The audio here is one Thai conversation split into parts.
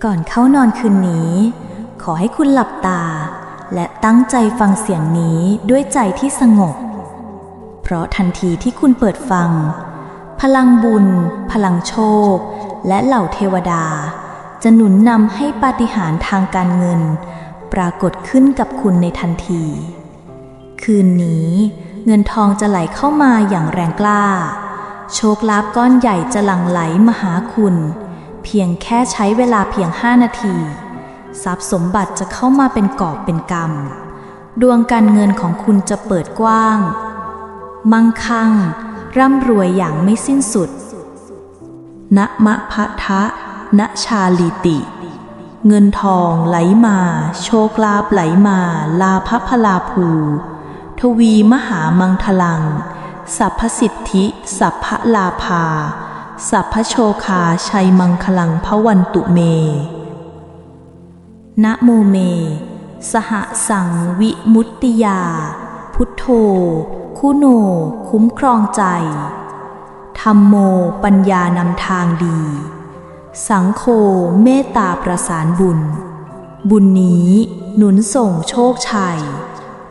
ก่อนเข้านอนคืนนี้ ขอให้คุณหลับตา และตั้งใจฟังเสียงนี้ด้วยใจที่สงบ เพราะทันทีที่คุณเปิดฟัง พลังบุญ พลังโชค และเหล่าเทวดา จะหนุนนำให้ปาฏิหาริย์ทางการเงิน ปรากฏขึ้นกับคุณในทันที คืนนี้เงินทองจะไหลเข้ามาอย่างแรงกล้า โชคลาภก้อนใหญ่จะหลั่งไหลมาหาคุณ เพียงแค่ใช้เวลาเพียงห้านาที ทรัพย์สมบัติจะเข้ามาเป็นกอบเป็นกำดวงการเงินของคุณจะเปิดกว้าง มั่งคั่ง ร่ำรวยอย่างไม่สิ้นสุดณมะพะทะณชาลีติ เงินทองไหลมา โชคลาภไหลมา ลาภพลาภู ทวีมหามังทลัง สัพพสิทธิ สัพพลาภา สัพพโชคาชัยมังคลังพวันตุเม นะโมเม สหสังวิมุตติยา พุทโธ คุโน คุ้มครองใจ ธรรมโมปัญญานำทางดี สังโฆเมตตาประสานบุญ บุญนี้หนุนส่งโชคชัย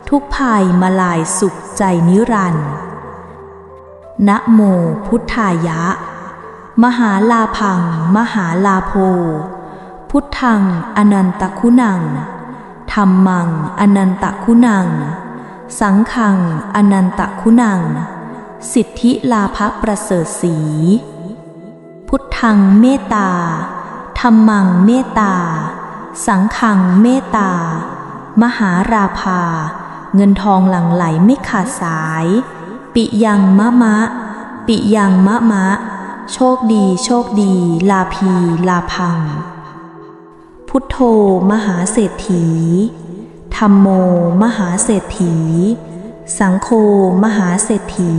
ทุกภัยมาลายสุขใจนิรันดร์นะโมพุทธายะ มหาลาพัง มหาลาโภพุทธัง อนันตคุณังธรรมัง อนันตคุณัง สังฆัง อนันตคุณัง สิทธิลาภประเสริฐสี พุทธังเมตตาธรรมังเมตตา สังฆังเมตตา มหาราภา เงินทองหลั่งไหลไม่ขาดสาย ปิยังมะมะ ปิยังมะมะ โชคดี โชคดี ลาภีลาพัง พุทโธ มหาเศรษฐีธรรมโม มหาเศรษฐี สังโฆมหาเศรษฐี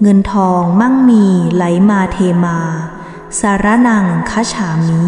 เงินทองมั่งมีไหลมาเทมา สารนังคฉามิ